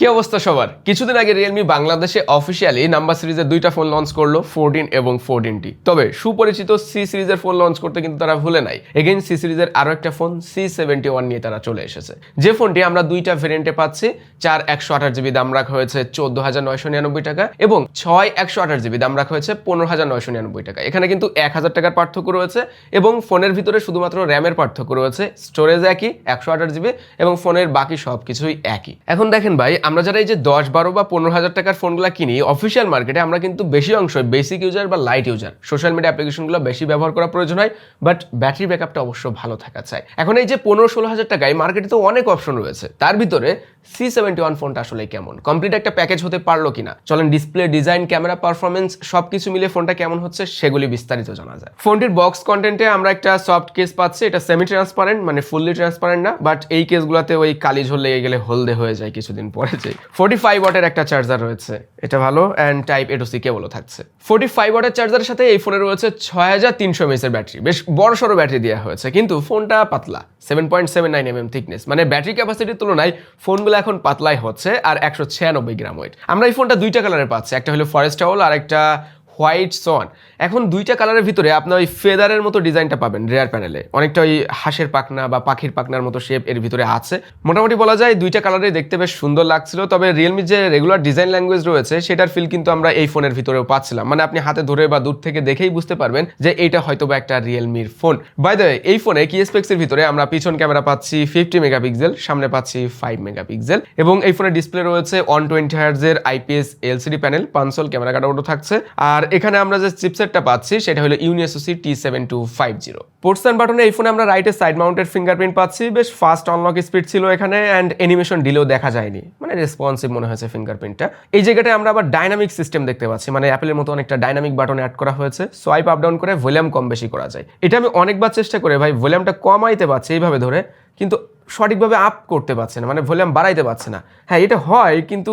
কি অবস্থা সবার? কিছুদিন আগে রিয়েলমি বাংলাদেশে অফিসিয়ালি নাম্বার সিরিজের দুইটা ফোন লঞ্চ করল ফোরটিন এবং ফোরটিন টি তবে সুপরিচিত সি সিরিজের ফোন লঞ্চ করতে কিন্তু তারা ভুলে নাই। এগেইন সি সিরিজের আরও একটা ফোন সি সেভেন্টি ওয়ান নিয়ে তারা চলে এসেছে। যে ফোনটি আমরা দুইটা ভেরিয়েন্টে পাচ্ছি, চার একশো আঠাশ জিবি দাম রাখা হয়েছে চোদ্দ হাজার নয়শো নিরানব্বই টাকা এবং ছয় একশো আঠাশ জিবি দাম রাখা হয়েছে পনেরো হাজার নয়শো নিরানব্বই টাকা। এখানে কিন্তু এক হাজার টাকার পার্থক্য রয়েছে এবং ফোনের ভিতরে শুধুমাত্র র্যামের পার্থক্য রয়েছে স্টোরেজ একই, একশো আঠাশ জিবি এবং ফোনের বাকি সব কিছুই একই। এখন দেখেন ভাই আমরা যারা এই যে দশ, বারো বা পনেরো হাজার টাকার ফোনগুলো কিনি অফিসিয়াল মার্কেটে আমরা কিন্তু বেশি অংশ বেসিক ইউজার বা লাইট ইউজার সোশ্যাল মিডিয়া অ্যাপ্লিকেশনগুলো বেশি ব্যবহার করা প্রয়োজন হয় বাট ব্যাটারি ব্যাকআপটা অবশ্য ভালো থাকা চাই। এখন এই যে পনেরো, ষোলো হাজার টাকায় মার্কেটে তো অনেক অপশন রয়েছে। তার ভিতরে সি সেভেন্টি ওয়ান ফোনটা আসলে কেমন? কমপ্লিট একটা প্যাকেজ হতে পারল কিনা? চলেন ডিসপ্লে ডিজাইন ক্যামেরা পারফরমেন্স সব কিছু মিলে ফোনটা কেমন হচ্ছে সেগুলি বিস্তারিত জানা যায়। ফোনটির বক্স কন্টেন্টে আমরা একটা সফট কেস পাচ্ছি, এটা সেমি ট্রান্সপারেন্ট মানে ফুললি ট্রান্সপারেন্ট না বাট এই কেসগুলোতে ওই কালি ঝোল লেগে গেলে হলদে হয়ে যায় কিছুদিন পরে যে। ফোর্টি ফাইভ ওয়াটের একটা চার্জার রয়েছে, এটা ভালো and type A to C কেবলও থাকছে। ফোর্টি ফাইভ ওয়াটের চার্জারের সাথে এই ফোনে রয়েছে ছয় হাজার তিনশো এমএসের ব্যাটারি বেশ বড় সড়ো ব্যাটারি দেওয়া হয়েছে, কিন্তু ফোনটা পাতলা seven point seven nine M M thickness মানে ব্যাটারি ক্যাপাসিটির তুলনায় ফোনগুলো এখন পাতলাই হচ্ছে, আর একশো ছিয়ানব্বই গ্রাম ওয়েট আমরা এই ফোনটা দুইটা কালারের পাচ্ছি, একটা হলো ফরেস্ট হল আর একটা হোয়াইট সন এখন দুইটা কালারের ভিতরে আপনার ওই ফেদারের মতো ডিজাইনটা পাবেন রেয়ার প্যানেলে অনেকটা ওই হাঁসের পাখনা বা পাখির পাখনার মতো শেপ এর ভিতরে আছে। মোটামুটি বলা যায় দুইটা কালারে দেখতে বেশ সুন্দর লাগছিল, তবে রিয়েলমি যে রেগুলার ডিজাইন ল্যাঙ্গুয়েজ রয়েছে, সেটার ফিল কিন্তু আমরা এই ফোনের ভিতরেও পাচ্ছিলাম। মানে আপনি হাতে ধরে বা দূর থেকে দেখেই বুঝতে পারবেন যে এইটা হয়তো বা একটা রিয়েলমির ফোন বাই দ্য এই ফোনে কি স্পেক্সের ভিতরে আমরা পিছন ক্যামেরা পাচ্ছি ফিফটি মেগাপিক্সেল সামনে পাচ্ছি ফাইভ মেগাপিক্সেল এবং এই ফোনের ডিসপ্লে রয়েছে ওয়ান টোয়েন্টি হার্জের আইপিএস এলসিডি প্যানেল পাঁচশোল ক্যামেরা কাটাউটও থাকছে। আর এখানে আমরা যে চিপসেটটা পাচ্ছি, সেটা হলো Unisoc T seven two five zero ports and বাটনে এই ফোনে আমরা রাইটে সাইড মাউন্টেড ফিঙ্গারপ্রিন্ট পাচ্ছি। বেশ ফাস্ট অনলক স্পিড ছিল এখানে অ্যান্ড অ্যানিমেশন ডিলেও দেখা যায়নি। মানে রেসপন্সিভ মনে হয়েছে ফিঙ্গারপ্রিন্টটা এই জায়গাটায় আমরা আবার ডাইনামিক সিস্টেম দেখতে পাচ্ছি। মানে অ্যাপেলের মতো অনেকটা ডাইনামিক বাটন অ্যাড করা হয়েছে। সোয়াইপ আপ ডাউন করে ভলিউম কম বেশি করা যায়। এটা আমি অনেকবার চেষ্টা করে ভাই ভলিউমটা কমাইতে পারছি এইভাবে ধরে। কিন্তু সঠিকভাবে আপ করতে পারছে না মানে ভলিউম বাড়াইতে পারছে না। হ্যাঁ এটা হয়, কিন্তু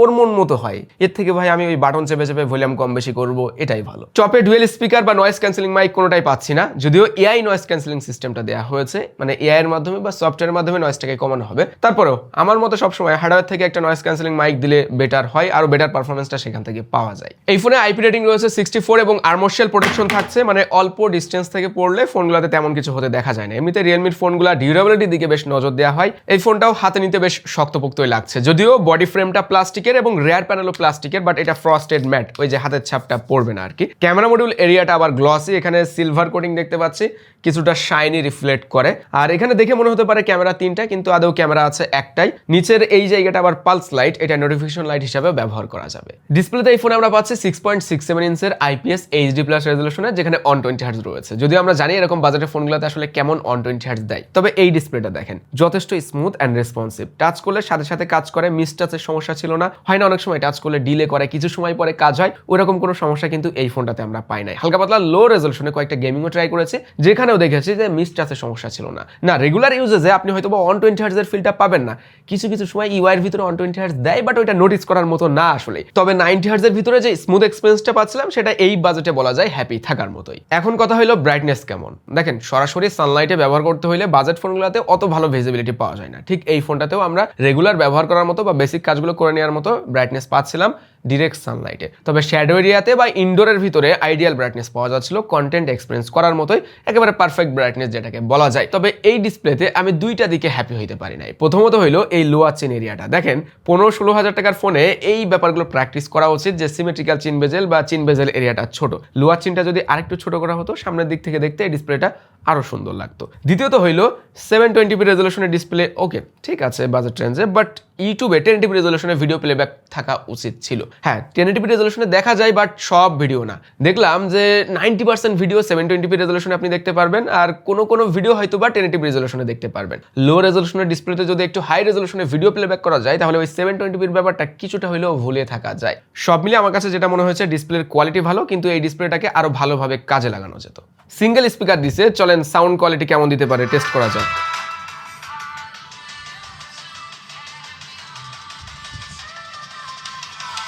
ওর মন মতো হয়। এর থেকে ভাই আমি ওই বাটন চেপে চেপে ভলিউম কম বেশি করব, এটাই ভালো। চপে ডুয়েল স্পিকার বা নয়েস ক্যান্সেলিং মাইক কোনোটাই পাচ্ছি না, যদিও এআই নয়েস ক্যান্সেলিং সিস্টেমটা দেওয়া হয়েছে মানে এআই এর মাধ্যমে বা সফটওয়্যারের মাধ্যমে নয়েসটাকে কমানো হবে। তারপরেও, আমার মতো সবসময় হার্ডওয়্যার থেকে একটা নয়েস ক্যান্সেলিং মাইক দিলে বেটার হয় আরও বেটার পারফরমেন্সটা সেখান থেকে পাওয়া যায়। এই ফোনে আইপি রেটিং রয়েছে সিক্সটি ফোর এবং আর্মোশিয়াল প্রোটেকশন থাকছে মানে অল্প ডিস্টেন্স থেকে পড়লে ফোনগুলোতে তেমন কিছু হতে দেখা যায় না। এমনিতে রিয়েলমির ফোনগুলো ডিউরেবিলিটির দিকে বেশ নজর দেওয়া হয়। এই ফোনটাও হাতে নিতে বেশ শক্তপোক্তই লাগছে। যদিও বডি ফ্রেমটা প্লাস্টিকের এবং রেয়ার প্যানেলও প্লাস্টিকের বাট এটা ফ্রস্টেড ম্যাট ওই যে হাতের ছাপটা পড়বে না আর কি ক্যামেরা মডিউল এরিয়াটা আবার গ্লসি এখানে সিলভার কোটিং দেখতে পাচ্ছি, কিছুটা শাইনি রিফ্লেক্ট করে। আর এখানে দেখে মনে হতে পারে ক্যামেরা তিনটা, কিন্তু আদৌ ক্যামেরা আছে একটাই। নিচের এই জায়গাটা আবার পালস লাইট এটা নোটিফিকেশন লাইট হিসাবে ব্যবহার করা যাবে। ডিসপ্লেতে এই ফোনে আমরা পাচ্ছি সিক্স পয়েন্ট সিক্স সেভেন ইঞ্চের আইপিএস এইচডি প্লাস রেজলিউশনে যেখানে অন টোয়েন্টি হার্জ রয়েছে। যদিও আমরা জানি এরকম বাজেটের ফোনগুলোতে আসলে কেমন অন টোয়েন্টি হার্জ দেয়। তবে এই ডিসপ্লেটা দেখেন। যথেষ্ট স্মুথ অ্যান্ড রেসপন্সিভ টাচ করলে সাথে সাথে কাজ করে মিস টাচের সমস্যা ছিল না। হয় না, অনেক সময় টাচ করলে ডিলে করে, কিছু সময় পরে কাজ হয় ওরকম কোনো সমস্যা কিন্তু এই ফোনটাতে আমরা পাই নাই। হালকা পাতলা লো রেজলিউশনে কয়েকটা গেমিংও ট্রাই করেছি, যেখানেও দেখেছি যে মিস টাচের সমস্যা ছিল না। না রেগুলার ইউজেসে আপনি হয়তো অন টোয়েন্টি হার্জের ফিলটা পাবেন না। কিছু কিছু সময় ইউআইয়ের ভিতরে অন টোয়েন্টি হার্জ দেয় বাট ওইটা নোটিস করার মতো না আসলে তবে নাইনটি হার্জের ভিতরে যে স্মুথ এক্সপিরিয়েন্সটা পাচ্ছিলাম, সেটা এই বাজেটে বলা যায় হ্যাপি থাকার মতোই। এখন কথা হলো ব্রাইটনেস কেমন? দেখেন, সরাসরি সানলাইটে ব্যবহার করতে হলে বাজেট ফোনগুলোতে অত ভালো ভিজিবিলিটি পাওয়া যায় না। ঠিক এই ফোনটাতেও আমরা রেগুলার ব্যবহার করার মতো বা বেসিক কাজগুলো করে নেওয়ার মতো ব্রাইটনেস পাচ্ছিলাম। ডিরেক্ট সানলাইটে তবে শ্যাডো এরিয়াতে বা ইনডোরের ভিতরে আইডিয়াল ব্রাইটনেস পাওয়া যাচ্ছিল কন্টেন্ট এক্সপিরিয়েন্স করার মতোই, একেবারে পারফেক্ট ব্রাইটনেস যেটাকে বলা যায়। তবে এই ডিসপ্লেতে আমি দুইটা দিকে হ্যাপি হইতে পারি নাই। প্রথমত হইল এই লোয়ার চিন এরিয়াটা দেখেন, পনেরো ষোলো হাজার টাকার ফোনে এই ব্যাপারগুলো প্র্যাকটিস করা উচিত যে সিমেট্রিক্যাল চিন বেজেল বা চিন বেজেল এরিয়াটা ছোট। লোয়ার চিনটা যদি আরেকটু ছোট করা হতো, সামনের দিক থেকে দেখতে এই ডিসপ্লেটা আরও সুন্দর লাগতো। দ্বিতীয়ত হইল সেভেন টোয়েন্টি পি রেজলিউশনের ডিসপ্লে ওকে ঠিক আছে বাজেট রেঞ্জে বাট ইউটিউবে টেন টিপি রেজলিউশনে ভিডিও প্লেব্যাক থাকা উচিত ছিল। হ্যাঁ টেন টিপি রেজলিউশনে দেখা যায় বাট সব ভিডিও না। দেখলাম যে ninety percent video seven twenty P রেজলিউশনে আপনি দেখতে পারবেন, আর কোনো কোনো ভিডিও হয়তো বা টেন টিপি রেজলিউশনে দেখতে পারবেন। লো রেজলিউশনের ডিসপ্লেতে যদি একটু হাই রেজলিউশনে ভিডিও প্লেব্যাক করা যায়, তাহলে ওই সেভেন টোয়েন্টি পির ব্যাপারটা কিছুটা হলেও ভুলে থাকা যায়। সব মিলে আমার কাছে যেটা মনে হয়েছে ডিসপ্লের কোয়ালিটি ভালো, কিন্তু এই ডিসপ্লেটাকে আরও ভালোভাবে কাজে লাগানো যেত। সিঙ্গেল স্পিকার দিছে, চলেন সাউন্ড কোয়ালিটি কেমন দিতে পারে টেস্ট করা যায়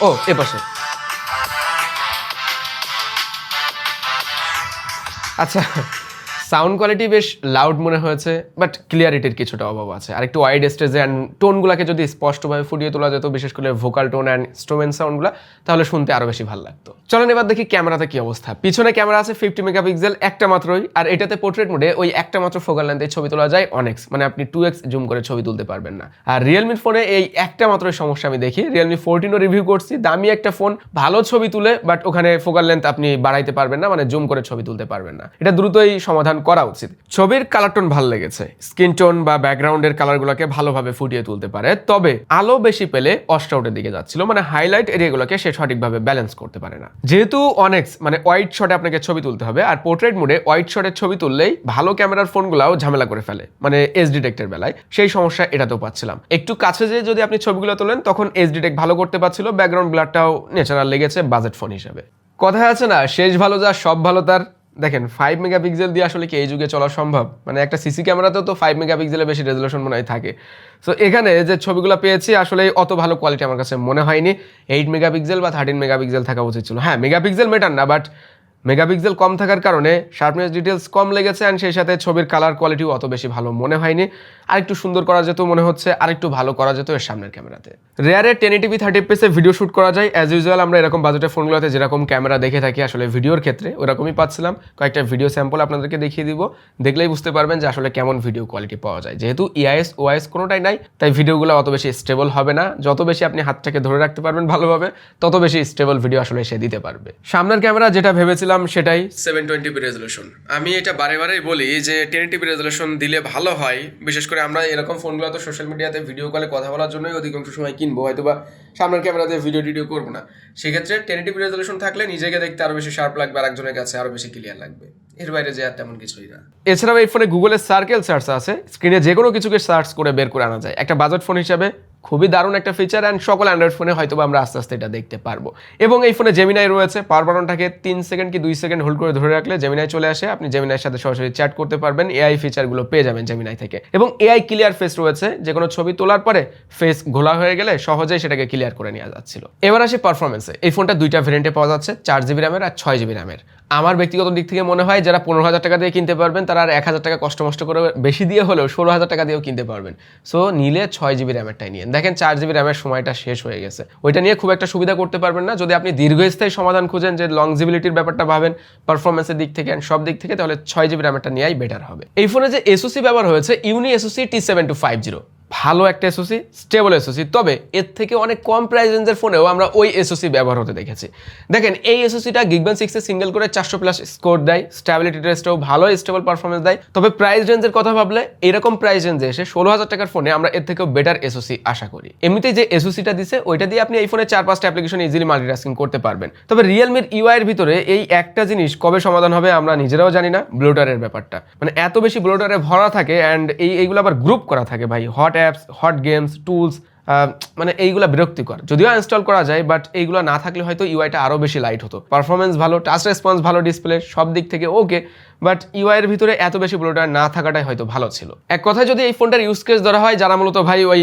ও এ পাশে। আচ্ছা সাউন্ড কোয়ালিটি বেশ লাউড মনে হয়েছে বাট ক্লিয়ারিটির কিছুটা অভাব আছে। আর একটু ওয়াইড স্টেজে অ্যান্ড টোনগুলোকে যদি স্পষ্টভাবে ফুটিয়ে তোলা যেত, বিশেষ করে ভোকাল টোন অ্যান্ড স্ট্রোমেন সাউন্ডগুলো তাহলে শুনতে আরও বেশি ভালো লাগতো। চলেন এবার দেখি ক্যামেরাতে কি অবস্থা। পিছনে ক্যামেরা আছে ফিফটি মেগাপিক্সেল একটা মাত্রই, আর এটাতে পোর্ট্রেট মোডে ওই একটা মাত্র ফোকাল লেন্থে ছবি তোলা যায় অনেক্স মানে আপনি টু এক্স জুম করে ছবি তুলতে পারবেন না। আর রিয়েলমির ফোনে এই একটা মাত্র সমস্যা আমি দেখি। রিয়েলমি ফোরটিনও রিভিউ করছি, দামি একটা ফোন ভালো ছবি তুলে বাট ওখানে ফোকাল লেন্থ আপনি বাড়াইতে পারবেন না মানে জুম করে ছবি তুলতে পারবেন না। এটা দ্রুতই সমাধান করা উচিত। ছবির কালার টোন ভালো লেগেছে। স্কিন টোন বা ব্যাকগ্রাউন্ডের কালারগুলোকে ভালোভাবে ফুটিয়ে তুলতে পারে। তবে আলো বেশি পেলে অস্টাউটের দিকে যাচ্ছিল মানে হাইলাইট এরিয়াগুলোকে সে সঠিকভাবে ব্যালেন্স করতে পারে না। যেহেতু অনেক মানে হোয়াইট শটে আপনাকে ছবি তুলতে হবে, আর পোর্ট্রেট মোডে হোয়াইট শটের ছবি তুললেই ভালো ক্যামেরার ফোনগুলাও ঝামেলা করে ফেলে মানে এস ডিটেক্টের বেলায়। সেই সমস্যা এটাতেও পাচ্ছিলাম। একটু কাছে যে যদি আপনি ছবিগুলো তোলেন, তখন এস ডিটেক্ট ভালো করতে পারছিল ব্যাকগ্রাউন্ড ব্লারটাও ন্যাচারাল লেগেছে বাজেট ফোন হিসেবে। কথায় আছে না, শেষ ভালো যা, সব ভালো তার। দেখেন ফাইভ মেগাপিক্সেল দিয়ে আসলে কি এই যুগে চলা সম্ভব? মানে একটা সিসি ক্যামেরাতেও তো ফাইভ মেগাপিক্সেলের বেশি রেজলিউশন মনে হয় থাকে। সো এখানে যে ছবিগুলো পেয়েছি, আসলে অত ভালো কোয়ালিটি আমার কাছে মনে হয়নি। এইট মেগাপিক্সেল বা থার্টিন মেগাপিক্সেল থাকা উচিত ছিল। হ্যাঁ মেগাপিক্সেল মেটার না বাট মেগাপিক্সেল কম থাকার কারণে শার্পনেস ডিটেলস কম লেগেছে অ্যান্ড সেই সাথে ছবির কালার কোয়ালিটিও অত বেশি ভালো মনে হয়নি। আরেকটু সুন্দর করা যেত, মনে হচ্ছে আরেকটু ভালো করা যেত এর সামনের ক্যামেরাতে। রেয়ারে টেন টিভি থার্টি পিসে ভিডিও শুট করা যায়। অ্যাজ ইউজুয়াল আমরা এরকম বাজেটের ফোনগুলোতে যেরকম ক্যামেরা দেখে থাকি আসলে ভিডিওর ক্ষেত্রে, ওরকমই পাচ্ছিলাম। কয়েকটা ভিডিও স্যাম্পল আপনাদেরকে দেখিয়ে দিব। দেখলেই বুঝতে পারবেন যে আসলে কেমন ভিডিও কোয়ালিটি পাওয়া যায়। যেহেতু E ইআইএস ওআইএস কোনোটাই নাই, তাই ভিডিওগুলো অত বেশি স্টেবল হবে না। যত বেশি আপনি হাতটাকে ধরে রাখতে পারবেন ভালোভাবে, তত বেশি স্টেবল ভিডিও আসলে সে দিতে পারবে। সামনের ক্যামেরা যেটা ভেবেছিলাম সেটাই। সেভেন টোয়েন্টি রেজলিউশন আমি এটা বারে বারেই বলি যে টেন টিভি রেজলিউশন দিলে ভালো হয়, বিশেষ করে আমরা এরকম ফোনগুলো তো সোশ্যাল মিডিয়াতে ভিডিও কলে কথা বলার জন্যই অধিকাংশ সময় কিনবো। হয়তো বা সামনের ক্যামেরাতে ভিডিও টিডিও করব না। সেক্ষেত্রে টেনেটিভ টিভি রেজলিউশন থাকলে নিজেকে দেখতে আরও বেশি শার্প লাগবে আর একজনের কাছে আরও বেশি ক্লিয়ার লাগবে। এর বাইরে যে আর তেমন কিছুই না। এছাড়াও এই ফোনে গুগলের সার্কেল সার্চ আছে। স্ক্রিনে যে কোনো কিছুকে সার্চ করে বের করে আনা যায়। একটা বাজেট ফোন হিসাবে খুবই দারুণ একটা ফিচার অ্যান্ড সকল অ্যান্ড্রয়েড ফোনে হয়তো আমরা আস্তে আস্তে এটা দেখতে পারব। এবং এই ফোনে জেমিনাই রয়েছে। পাওয়ার বাটনটাকে তিন সেকেন্ড কি দুই সেকেন্ড হোল্ড করে ধরে রাখলে জেমিনাই চলে আসে। আপনি জেমিনাইয়ের সাথে সরাসরি চ্যাট করতে পারবেন। এআই ফিচারগুলো পেয়ে যাবেন জেমিনাই থেকে। এবং এআই ক্লিয়ার ফেস রয়েছে। যে কোনো ছবি তোলার পরে ফেস ঘোলা হয়ে গেলে সহজেই সেটাকে ক্লিয়ার করে নেওয়া যাচ্ছিল। এবার আসি পারফরমেন্সে এই ফোনটা দুইটা ভেরিয়েন্টে পাওয়া যাচ্ছে। চার জিবি র্যামের আর ছয় জিবি র্যামের আমার ব্যক্তিগত দিক থেকে মনে হয় যারা পনেরো হাজার টাকা দিয়ে কিনতে পারবেন, তারা আর এক হাজার টাকা কষ্ট মষ্ট করে বেশি দিয়ে হলেও ষোলো হাজার টাকা দিয়েও কিনতে পারবেন। সো নিলে ছয় জিবি র্যামেরটাই নিয়ে দেখেন চার জিবি র্যামের সময়টা শেষ হয়ে গেছে। ওইটা নিয়ে খুব একটা সুবিধা করতে পারবেন না। যদি আপনি দীর্ঘস্থায়ী সমাধান খুঁজেন যে লংজিবিলিটির ব্যাপারটা ভাবেন পারফরমেন্সের দিক থেকে and সব দিক থেকে, তাহলে ছয় জিবি র্যামেরটা নেওয়াই বেটার হবে। এই ফোনে যে এসওসি ব্যবহার হয়েছে uni SOC T seven two five zero ভালো একটা এসওসি স্টেবল এসওসি তবে এর থেকে অনেক কম প্রাইস রেঞ্জের ফোনেও আমরা ওই এসওসি ব্যবহার হতে দেখেছি। দেখেন, এই এসওসিটা গিগবান সিক্সে সিঙ্গেল করে চারশো প্লাস স্কোর দেয় স্ট্যাবিলিটি টেস্টেও ভালো স্টেবল পারফরমেন্স দেয়। তবে প্রাইস রেঞ্জের কথা ভাবলে এরকম প্রাইস রেঞ্জে এসে ষোলো হাজার টাকার ফোনে আমরা এর থেকেও বেটার এসওসি আশা করি। এমনিতেই যে এসওসিটা দিছে, ওইটা দিয়ে আপনি এই ফোনে চার পাঁচটা অ্যাপ্লিকেশন ইজিলি মাল্টিটাস্কিং করতে পারবেন। তবে রিয়েলমির ইউআইয়ের ভিতরে এই একটা জিনিস কবে সমাধান হবে আমরা নিজেরাও জানি না ব্লোটারের ব্যাপারটা। মানে এত বেশি ব্লোটারে ভরা থাকে অ্যান্ড এই, এইগুলো আবার গ্রুপ করা থাকে ভাই hot apps hot games tools মানে এইগুলো বিরক্তিকর। যদিও ইনস্টল করা যায় বাট এইগুলো না থাকলে হয়তো ইউআইটা আরও বেশি লাইট হতো। পারফরমেন্স ভালো টাচ রেসপন্স ভালো ডিসপ্লে সব দিক থেকে ওকে বাট ইউআইয়ের ভিতরে এত বেশি ব্লোটার না থাকাটাই হয়তো ভালো ছিল। এক কথায় যদি এই ফোনটার ইউজ কেস ধরা হয়, যারা মূলত ভাই ওই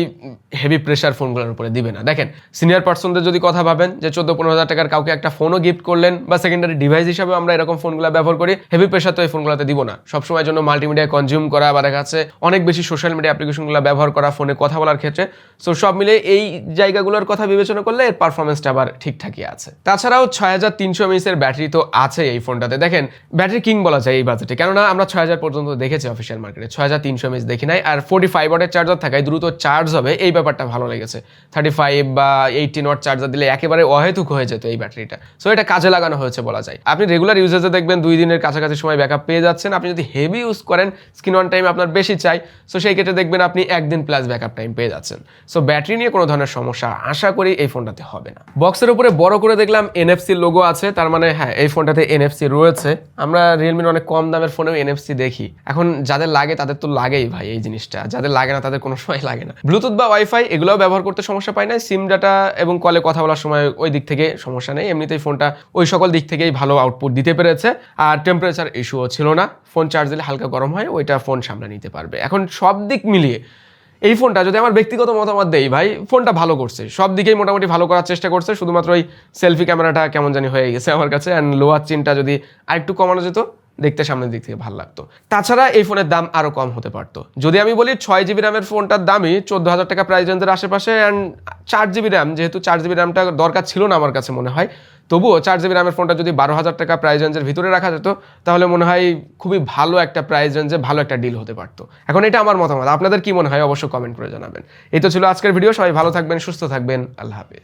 হেভি প্রেশার ফোনগুলোর উপরে দিবে না। দেখেন সিনিয়র পার্সনদের যদি কথা ভাবেন যে চোদ্দ পনেরো হাজার টাকার কাউকে একটা ফোনও গিফট করলেন বা সেকেন্ডারি ডিভাইস হিসাবে আমরা এরকম ফোনগুলো ব্যবহার করি হেভি প্রেশার তো এই ফোনগুলোতে দিব না। সবসময় জন্য মাল্টিমিডিয়া কনজিউম করা বা দেখা যাচ্ছে অনেক বেশি সোশ্যাল মিডিয়া অ্যাপ্লিকেশনগুলো ব্যবহার করা ফোনে কথা বলার ক্ষেত্রে। সো সব মিলে এই জায়গাগুলোর কথা বিবেচনা করলে এর পারফরমেন্সটা আবার ঠিকঠাকই আছে। তাছাড়াও ছয় হাজার তিনশো এমএসের ব্যাটারি তো আছে এই ফোনটাতে দেখেন ব্যাটারি কিং বলা যায় এই বাজেটে কেননা আমরা ছয় হাজার পর্যন্ত দেখেছি অফিসিয়াল মার্কেটে ছয় হাজার তিনশো এমএস দেখি নাই। আর ফোর্টি ফাইভ ওয়াটের চার্জার থাকায় দ্রুত চার্জ হবে। এই ব্যাপারটা ভালো লেগেছে। থার্টি ফাইভ বা এইটিন ওয়াট চার্জার দিলে একেবারে অহেতুক হয়ে যেত এই ব্যাটারিটা সো এটা কাজে লাগানো হয়েছে বলা যায়। আপনি রেগুলার ইউজেজে দেখবেন দুই দিনের কাছাকাছি সময় ব্যাকআপ পেয়ে যাচ্ছেন। আপনি যদি হেভি ইউজ করেন স্ক্রিন অন টাইম আপনার বেশি চাই। সো সেই ক্ষেত্রে দেখবেন আপনি একদিন প্লাস ব্যাকআপ টাইম পেয়ে যাচ্ছেন। সো ব্যাটারি নিয়ে কোনো ধরনের সমস্যা আশা করি এই ফোনটাতে হবে না। বক্সের উপরে বড় করে দেখলাম এনএফসি লোগো আছে। তার মানে হ্যাঁ এই ফোনটাতে এনএফসি রয়েছে। আমরা রিয়েলমির অনেক কম দামের ফোনেও এনএফসি দেখি। এখন যাদের লাগে, তাদের তো লাগেই ভাই এই জিনিসটা। যাদের লাগে না, তাদের কোনো সময় লাগে না। ব্লুটুথ বা ওয়াইফাই এগুলোও ব্যবহার করতে সমস্যা পায় না। সিম ডাটা এবং কলে কথা বলার সময় ওই দিক থেকে সমস্যা নেই। এমনিতেই ফোনটা ওই সকল দিক থেকেই ভালো আউটপুট দিতে পেরেছে। আর টেম্পারেচার ইস্যুও ছিল না। ফোন চার্জ দিলে হালকা গরম হয়, ওইটা ফোন সামনে নিতে পারবে। এখন সব দিক মিলিয়ে এই ফোনটা যদি আমার ব্যক্তিগত মতামত দেই ভাই ফোনটা ভালো করছে। সব দিকেই মোটামুটি ভালো করার চেষ্টা করছে। শুধুমাত্র ওই সেলফি ক্যামেরাটা কেমন জানি হয়ে গেছে আমার কাছে। অ্যান্ড লোয়ার চিনটা যদি আরেকটু কমানো যেত দেখতে সামনের দিক থেকে ভালো লাগতো। তাছাড়া এই ফোনের দাম আরও কম হতে পারতো। যদি আমি বলি ছয় জিবি র্যামের ফোনটার দামই চোদ্দ হাজার টাকা প্রাইস রেঞ্জের আশেপাশে অ্যান্ড চার জিবি র্যাম, যেহেতু চার জিবি র্যামটা দরকার ছিল না আমার কাছে মনে হয়, তবুও চার জিবি র্যামের ফোনটা যদি বারো হাজার টাকা প্রাইস রেঞ্জের ভিতরে রাখা যেত, তাহলে মনে হয় খুবই ভালো একটা প্রাইস রেঞ্জে ভালো একটা ডিল হতে পারতো। এখন এটা আমার মতামত। আপনাদের কি মনে হয়? অবশ্যই কমেন্ট করে জানাবেন। এই তো ছিল আজকের ভিডিও সবাই ভালো থাকবেন, সুস্থ থাকবেন। আল্লাহ হাফিজ।